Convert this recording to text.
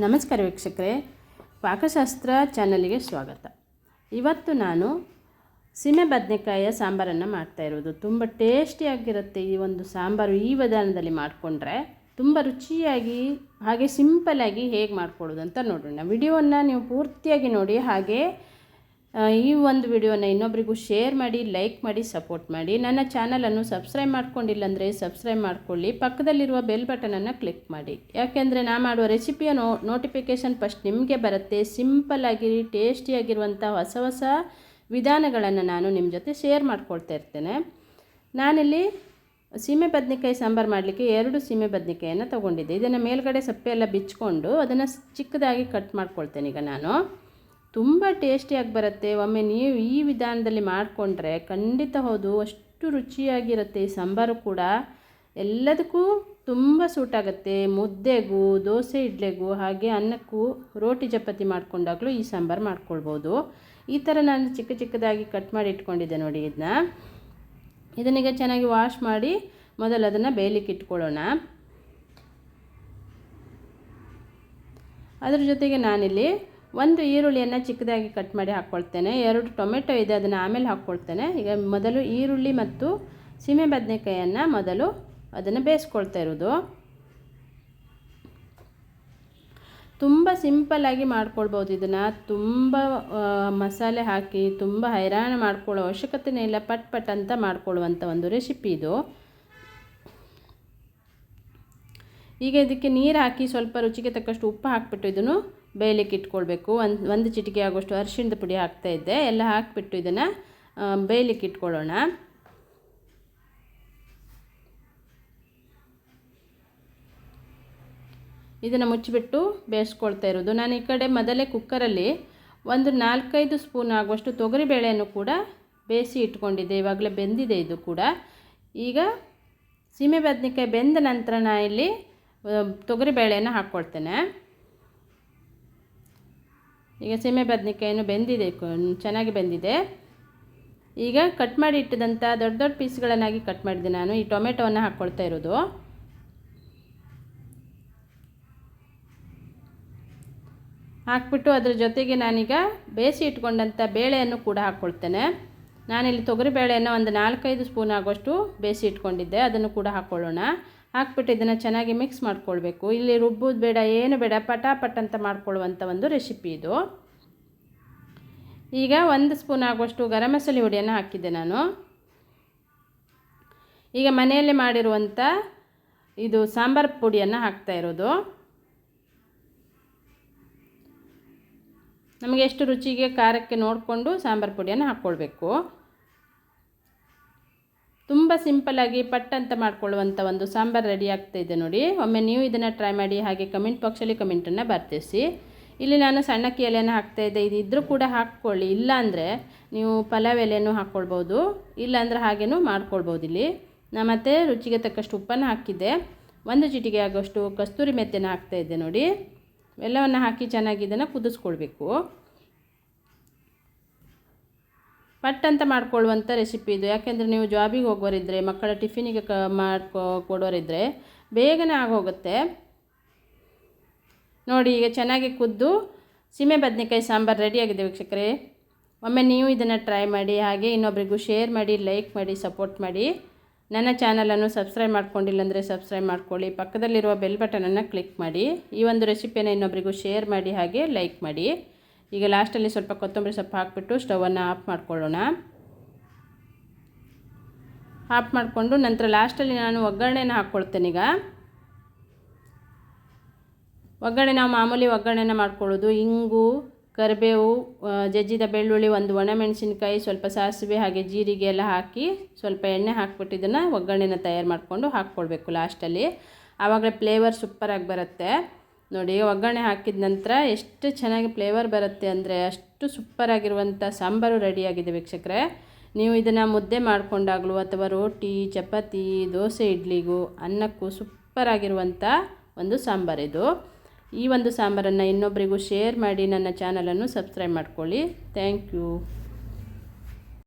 ನಮಸ್ಕಾರ ವೀಕ್ಷಕರೇ, ಪಾಕಶಾಸ್ತ್ರ ಚಾನಲಿಗೆ ಸ್ವಾಗತ. ಇವತ್ತು ನಾನು ಸೀಮೆ ಬದನೆಕಾಯಿಯ ಸಾಂಬಾರನ್ನು ಮಾಡ್ತಾ ಇರೋದು. ತುಂಬ ಟೇಸ್ಟಿಯಾಗಿರುತ್ತೆ ಈ ಒಂದು ಸಾಂಬಾರು ಈ ವಿಧಾನದಲ್ಲಿ ಮಾಡಿಕೊಂಡ್ರೆ. ತುಂಬ ರುಚಿಯಾಗಿ, ಹಾಗೆ ಸಿಂಪಲ್ಲಾಗಿ ಹೇಗೆ ಮಾಡ್ಕೊಳ್ಳೋದು ಅಂತ ನೋಡೋಣ. ವಿಡಿಯೋವನ್ನು ನೀವು ಪೂರ್ತಿಯಾಗಿ ನೋಡಿ, ಹಾಗೆ ಈ ಒಂದು ವಿಡಿಯೋನ ಇನ್ನೊಬ್ರಿಗೂ ಶೇರ್ ಮಾಡಿ, ಲೈಕ್ ಮಾಡಿ, ಸಪೋರ್ಟ್ ಮಾಡಿ. ನನ್ನ ಚಾನಲನ್ನು ಸಬ್ಸ್ಕ್ರೈಬ್ ಮಾಡ್ಕೊಂಡಿಲ್ಲ ಅಂದರೆ ಸಬ್ಸ್ಕ್ರೈಬ್ ಮಾಡ್ಕೊಳ್ಳಿ. ಪಕ್ಕದಲ್ಲಿರುವ ಬೆಲ್ ಬಟನನ್ನು ಕ್ಲಿಕ್ ಮಾಡಿ. ಯಾಕೆಂದರೆ ನಾ ಮಾಡುವ ರೆಸಿಪಿಯ ನೋ, ನೋಟಿಫಿಕೇಷನ್ ಫಸ್ಟ್ ನಿಮಗೆ ಬರುತ್ತೆ. ಸಿಂಪಲ್ಲಾಗಿ ಟೇಸ್ಟಿಯಾಗಿರುವಂಥ ಹೊಸ ಹೊಸ ವಿಧಾನಗಳನ್ನು ನಾನು ನಿಮ್ಮ ಜೊತೆ ಶೇರ್ ಮಾಡ್ಕೊಳ್ತಾ ಇರ್ತೇನೆ. ನಾನಿಲ್ಲಿ ಸೀಮೆ ಬದನೆಕಾಯಿ ಸಾಂಬಾರು ಮಾಡಲಿಕ್ಕೆ ಎರಡು ಸೀಮೆ ಬದನೆಕಾಯನ್ನು ತೊಗೊಂಡಿದ್ದೆ. ಇದನ್ನು ಮೇಲ್ಗಡೆ ಸಪ್ಪೆ ಎಲ್ಲ ಬಿಚ್ಚಿಕೊಂಡು ಅದನ್ನು ಚಿಕ್ಕದಾಗಿ ಕಟ್ ಮಾಡ್ಕೊಳ್ತೇನೆ ಈಗ ನಾನು. ತುಂಬ ಟೇಸ್ಟಿಯಾಗಿ ಬರುತ್ತೆ. ಒಮ್ಮೆ ನೀವು ಈ ವಿಧಾನದಲ್ಲಿ ಮಾಡಿಕೊಂಡ್ರೆ ಖಂಡಿತ ಹೌದು, ಅಷ್ಟು ರುಚಿಯಾಗಿರುತ್ತೆ ಈ ಸಾಂಬಾರು ಕೂಡ. ಎಲ್ಲದಕ್ಕೂ ತುಂಬ ಸೂಟ್ ಆಗುತ್ತೆ. ಮುದ್ದೆಗೂ, ದೋಸೆ, ಇಡ್ಲೆಗೂ, ಹಾಗೆ ಅನ್ನಕ್ಕೂ ರೋಟಿ ಚಪಾತಿ ಮಾಡಿಕೊಂಡಾಗಲೂ ಈ ಸಾಂಬಾರು ಮಾಡ್ಕೊಳ್ಬೋದು. ಈ ಥರ ನಾನು ಚಿಕ್ಕ ಚಿಕ್ಕದಾಗಿ ಕಟ್ ಮಾಡಿ ಇಟ್ಕೊಂಡಿದ್ದೆ ನೋಡಿ ಇದನ್ನ ಇದನ್ನೀಗ ಚೆನ್ನಾಗಿ ವಾಶ್ ಮಾಡಿ ಮೊದಲು ಅದನ್ನು ಬೇಯಲಿಕ್ಕೆ ಇಟ್ಕೊಳ್ಳೋಣ. ಅದ್ರ ಜೊತೆಗೆ ನಾನಿಲ್ಲಿ ಒಂದು ಈರುಳ್ಳಿಯನ್ನು ಚಿಕ್ಕದಾಗಿ ಕಟ್ ಮಾಡಿ ಹಾಕ್ಕೊಳ್ತೇನೆ ಎರಡು ಟೊಮೆಟೊ ಇದೆ, ಅದನ್ನು ಆಮೇಲೆ ಹಾಕ್ಕೊಳ್ತೇನೆ ಈಗ ಮೊದಲು ಈರುಳ್ಳಿ ಮತ್ತು ಸೀಮೆ ಬದನೆಕಾಯಿಯನ್ನು ಮೊದಲು ಅದನ್ನು ಬೇಯಿಸ್ಕೊಳ್ತಾ ಇರೋದು. ತುಂಬ ಸಿಂಪಲ್ಲಾಗಿ ಮಾಡ್ಕೊಳ್ಬೋದು ಇದನ್ನು. ತುಂಬ ಮಸಾಲೆ ಹಾಕಿ ತುಂಬ ಹೈರಾಣ ಮಾಡ್ಕೊಳ್ಳೋ ಅವಶ್ಯಕತೆನೇ ಇಲ್ಲ. ಪಟ್ ಪಟ್ ಅಂತ ಮಾಡ್ಕೊಳ್ಳುವಂಥ ಒಂದು ರೆಸಿಪಿ ಇದು. ಈಗ ಇದಕ್ಕೆ ನೀರು ಹಾಕಿ ಸ್ವಲ್ಪ ರುಚಿಗೆ ತಕ್ಕಷ್ಟು ಉಪ್ಪು ಹಾಕಿಬಿಟ್ಟು ಇದನ್ನು ಬೇಯಲಿಕ್ಕೆ ಇಟ್ಕೊಳ್ಬೇಕು. ಒಂದು ಒಂದು ಚಿಟಿಕೆ ಆಗೋಷ್ಟು ಅರಿಶಿಣದ ಪುಡಿ ಹಾಕ್ತಾ ಇದ್ದೆ. ಎಲ್ಲ ಹಾಕಿಬಿಟ್ಟು ಇದನ್ನು ಬೇಯಲಿಕ್ಕೆ ಇಟ್ಕೊಳ್ಳೋಣ. ಇದನ್ನು ಮುಚ್ಚಿಬಿಟ್ಟು ಬೇಯಿಸ್ಕೊಳ್ತಾ ಇರೋದು. ನಾನು ಈ ಕಡೆ ಮೊದಲೇ ಕುಕ್ಕರಲ್ಲಿ ಒಂದು ನಾಲ್ಕೈದು ಸ್ಪೂನ್ ಆಗುವಷ್ಟು ತೊಗರಿಬೇಳೆಯನ್ನು ಕೂಡ ಬೇಯಿಸಿ ಇಟ್ಕೊಂಡಿದ್ದೆ. ಇವಾಗಲೇ ಬೆಂದಿದೆ ಇದು ಕೂಡ. ಈಗ ಸೀಮೆ ಬದನೆಕಾಯಿ ಬೆಂದ ನಂತರ ನಾನು ಇಲ್ಲಿ ತೊಗರಿಬೇಳೆಯನ್ನು ಹಾಕ್ಕೊಳ್ತೇನೆ. ಈಗ ಸೀಮೆ ಬದನೆಕಾಯಿನೂ ಬೆಂದಿದೆ ಚೆನ್ನಾಗಿ ಬೆಂದಿದೆ. ಈಗ ಕಟ್ ಮಾಡಿ ಇಟ್ಟಿದಂಥ ದೊಡ್ಡ ದೊಡ್ಡ ಪೀಸ್ಗಳನ್ನಾಗಿ ಕಟ್ ಮಾಡಿದೆ ನಾನು. ಈ ಟೊಮೆಟೊವನ್ನು ಹಾಕ್ಕೊಳ್ತಾ ಇರೋದು. ಹಾಕ್ಬಿಟ್ಟು ಅದ್ರ ಜೊತೆಗೆ ನಾನೀಗ ಬೇಯಿಸಿ ಇಟ್ಕೊಂಡಂಥ ಬೇಳೆಯನ್ನು ಕೂಡ ಹಾಕ್ಕೊಳ್ತೇನೆ ನಾನಿಲ್ಲಿ ತೊಗರಿ ಬೇಳೆಯನ್ನು ಒಂದು ನಾಲ್ಕೈದು ಸ್ಪೂನ್ ಆಗೋಷ್ಟು ಬೇಯಿಸಿ ಇಟ್ಕೊಂಡಿದ್ದೆ. ಅದನ್ನು ಕೂಡ ಹಾಕ್ಕೊಳ್ಳೋಣ ಹಾಕ್ಬಿಟ್ಟು ಇದನ್ನು ಚೆನ್ನಾಗಿ ಮಿಕ್ಸ್ ಮಾಡ್ಕೊಳ್ಬೇಕು. ಇಲ್ಲಿ ರುಬ್ಬೋದು ಬೇಡ, ಏನು ಬೇಡ, ಪಟಾಪಟ್ ಅಂತ ಮಾಡ್ಕೊಳ್ಳುವಂಥ ಒಂದು ರೆಸಿಪಿ ಇದು. ಈಗ ಒಂದು ಸ್ಪೂನ್ ಆಗುವಷ್ಟು ಗರಂ ಮಸಾಲೆ ಹುಡಿಯನ್ನು ಹಾಕಿದ್ದೆ ನಾನು. ಈಗ ಮನೆಯಲ್ಲೇ ಮಾಡಿರುವಂಥ ಇದು ಸಾಂಬಾರು ಪುಡಿಯನ್ನು ಹಾಕ್ತಾ ಇರೋದು. ನಮಗೆ ಎಷ್ಟು ರುಚಿಗೆ, ಖಾರಕ್ಕೆ ನೋಡಿಕೊಂಡು ಸಾಂಬಾರು ಪುಡಿಯನ್ನು ಹಾಕ್ಕೊಳ್ಬೇಕು. ತುಂಬ ಸಿಂಪಲ್ಲಾಗಿ ಪಟ್ ಅಂತ ಮಾಡ್ಕೊಳ್ಳುವಂಥ ಒಂದು ಸಾಂಬಾರು ರೆಡಿ ಆಗ್ತಾಯಿದೆ ನೋಡಿ. ಒಮ್ಮೆ ನೀವು ಇದನ್ನು ಟ್ರೈ ಮಾಡಿ ಹಾಗೆ ಕಮೆಂಟ್ ಬಾಕ್ಸಲ್ಲಿ ಕಮೆಂಟನ್ನು ಬರ್ತಿಸಿ. ಇಲ್ಲಿ ನಾನು ಸಣ್ಣಕ್ಕಿ ಎಲೆಯನ್ನು ಹಾಕ್ತಾ ಇದ್ದೆ. ಇದು ಇದ್ದರೂ ಕೂಡ ಹಾಕ್ಕೊಳ್ಳಿ. ಇಲ್ಲಾಂದರೆ ನೀವು ಪಲಾವ್ ಎಲೆಯನ್ನು ಹಾಕ್ಕೊಳ್ಬೋದು. ಇಲ್ಲಾಂದರೆ ಹಾಗೇನೂ ಮಾಡ್ಕೊಳ್ಬೋದು ಇಲ್ಲಿ. ನಾ ಮತ್ತೆ ರುಚಿಗೆ ತಕ್ಕಷ್ಟು ಉಪ್ಪನ್ನು ಹಾಕಿದ್ದೆ. ಒಂದು ಚಿಟಿಕೆ ಆಗೋಷ್ಟು ಕಸ್ತೂರಿ ಮೆತ್ತನ್ನು ಹಾಕ್ತಾ ಇದ್ದೆ ನೋಡಿ. ಎಲ್ಲವನ್ನು ಹಾಕಿ ಚೆನ್ನಾಗಿ ಇದನ್ನು ಕುದಿಸ್ಕೊಳ್ಬೇಕು. ಪಟ್ ಅಂತ ಮಾಡ್ಕೊಳ್ಳುವಂಥ ರೆಸಿಪಿ ಇದು. ಯಾಕೆಂದರೆ ನೀವು ಜಾಬಿಗೆ ಹೋಗೋರಿದ್ದರೆ ಮಕ್ಕಳ ಟಿಫಿನಿಗೆ ಕ ಮಾಡ್ಕೊ ಕೊಡೋರಿದ್ದರೆ ಬೇಗನೆ ಆಗೋಗುತ್ತೆ. ನೋಡಿ, ಈಗ ಚೆನ್ನಾಗಿ ಕುದ್ದು ಸೀಮೆ ಬದನೆಕಾಯಿ ಸಾಂಬಾರು ರೆಡಿಯಾಗಿದೆ ವೀಕ್ಷಕರೇ. ಒಮ್ಮೆ ನೀವು ಇದನ್ನು ಟ್ರೈ ಮಾಡಿ, ಹಾಗೆ ಇನ್ನೊಬ್ರಿಗೂ ಶೇರ್ ಮಾಡಿ ಲೈಕ್ ಮಾಡಿ ಸಪೋರ್ಟ್ ಮಾಡಿ. ನನ್ನ ಚಾನಲನ್ನು ಸಬ್ಸ್ಕ್ರೈಬ್ ಮಾಡ್ಕೊಂಡಿಲ್ಲ ಅಂದರೆ ಸಬ್ಸ್ಕ್ರೈಬ್ ಮಾಡ್ಕೊಳ್ಳಿ. ಪಕ್ಕದಲ್ಲಿರುವ ಬೆಲ್ ಬಟನನ್ನು ಕ್ಲಿಕ್ ಮಾಡಿ. ಈ ಒಂದು ರೆಸಿಪಿಯನ್ನು ಇನ್ನೊಬ್ರಿಗೂ ಶೇರ್ ಮಾಡಿ, ಹಾಗೆ ಲೈಕ್ ಮಾಡಿ. ಈಗ ಲಾಸ್ಟಲ್ಲಿ ಸ್ವಲ್ಪ ಕೊತ್ತಂಬರಿ ಸೊಪ್ಪು ಹಾಕಿಬಿಟ್ಟು ಸ್ಟವನ್ನು ಆಫ್ ಮಾಡ್ಕೊಳ್ಳೋಣ. ಆಫ್ ಮಾಡಿಕೊಂಡು ನಂತರ ಲಾಸ್ಟಲ್ಲಿ ನಾನು ಒಗ್ಗರಣೆನ ಹಾಕ್ಕೊಳ್ತೇನೆ ಈಗ. ಒಗ್ಗರಣೆ ನಾವು ಮಾಮೂಲಿ ಒಗ್ಗರಣೆನ ಮಾಡ್ಕೊಳ್ಳೋದು. ಇಂಗು, ಕರಿಬೇವು ಜಜ್ಜಿದ ಬೆಳ್ಳುಳ್ಳಿ, ಒಂದು ಒಣಮೆಣಸಿನ್ಕಾಯಿ, ಸ್ವಲ್ಪ ಸಾಸಿವೆ, ಹಾಗೆ ಜೀರಿಗೆ ಎಲ್ಲ ಹಾಕಿ ಸ್ವಲ್ಪ ಎಣ್ಣೆ ಹಾಕ್ಬಿಟ್ಟು ಇದನ್ನು ಒಗ್ಗರಣೆನ ತಯಾರು ಮಾಡಿಕೊಂಡು ಹಾಕ್ಕೊಳ್ಬೇಕು ಲಾಸ್ಟಲ್ಲಿ ಆವಾಗಲೇ ಫ್ಲೇವರ್ ಸೂಪರಾಗಿ ಬರುತ್ತೆ. ನೋಡಿ, ಒಗ್ಗರಣೆ ಹಾಕಿದ ನಂತರ ಎಷ್ಟು ಚೆನ್ನಾಗಿ ಫ್ಲೇವರ್ ಬರುತ್ತೆ ಅಂದರೆ ಅಷ್ಟು ಸೂಪರಾಗಿರುವಂಥ ಸಾಂಬಾರು ರೆಡಿಯಾಗಿದೆ ವೀಕ್ಷಕರೇ. ನೀವು ಇದನ್ನು ಮುದ್ದೆ ಮಾಡಿಕೊಂಡಾಗಲೂ ಅಥವಾ ರೋಟಿ, ಚಪಾತಿ, ದೋಸೆ, ಇಡ್ಲಿಗೂ ಅನ್ನಕ್ಕೂ ಸೂಪರಾಗಿರುವಂಥ ಒಂದು ಸಾಂಬಾರಿದು ಈ ಒಂದು ಸಾಂಬಾರನ್ನು ಇನ್ನೊಬ್ಬರಿಗೂ ಶೇರ್ ಮಾಡಿ ನನ್ನ ಚಾನಲನ್ನು ಸಬ್ಸ್ಕ್ರೈಬ್ ಮಾಡ್ಕೊಳ್ಳಿ. Thank you